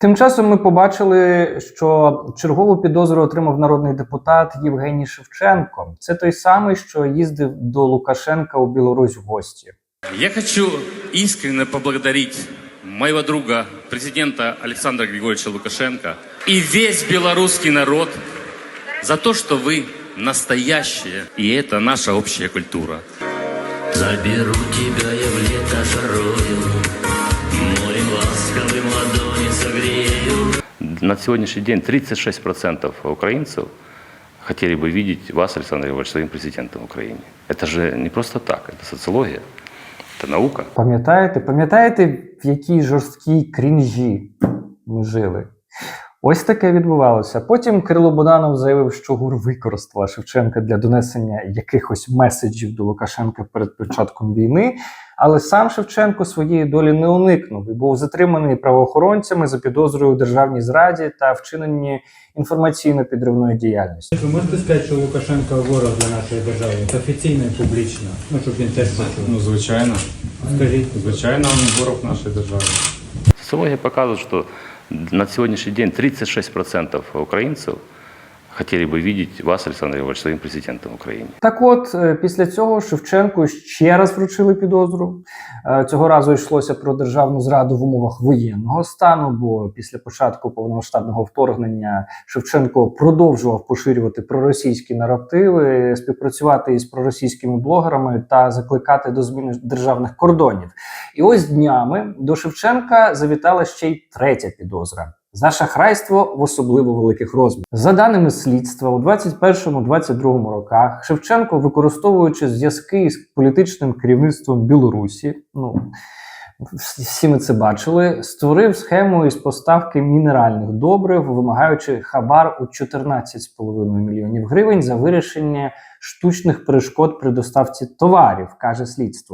Тим часом ми побачили, що чергову підозру отримав народний депутат Євгеній Шевченко. Це той самий, що їздив до Лукашенка у Білорусь в гості. Я хочу искренне поблагодарить моего друга, президента Александра Григорьевича Лукашенко и весь белорусский народ за то, что вы настоящие, и это наша общая культура. Заберу тебя я в лето жарою, Морем ласковым ладони согрею. На сегодняшний день 36% украинцев хотели бы видеть вас, Александр Григорьевич, своим президентом в Украине. Это же не просто так, это социология, это наука. Пам'ятаєте, пам'ятаєте, в якій жорсткій крінжі ми жили? Ось таке відбувалося. Потім Кирило Боданов заявив, що ГУР використала Шевченка для донесення якихось меседжів до Лукашенка перед початком війни. Але сам Шевченко своєї долі не уникнув і був затриманий правоохоронцями за підозрою у державній зраді та вчиненні інформаційно-підривної діяльності. Ви можете сказати, що Лукашенко ворог для нашої держави? Це офіційно і публічно. Ну, щоб він теж почув. Ну, звичайно. Скажіть. Звичайно, він ворог нашої держави. Социология показывает, что на сегодняшний день 36% украинцев хотели бы видеть вас, Александр Григорьевич, своим президентом в Украине. Так от, е, після цього Шевченку ще раз вручили підозру. Е, Цього разу йшлося про державну зраду в умовах воєнного стану, бо після початку повномасштабного вторгнення Шевченко продовжував поширювати проросійські наративи, співпрацювати із проросійськими блогерами та закликати до зміни державних кордонів. І ось днями до Шевченка завітала ще й третя підозра. За шахрайство в особливо великих розмірах. За даними слідства, у 21-22 роках Шевченко, використовуючи зв'язки з політичним керівництвом Білорусі, ну всі ми це бачили, створив схему із поставки мінеральних добрив, вимагаючи хабар у 14,5 мільйонів гривень за вирішення штучних перешкод при доставці товарів, каже слідство.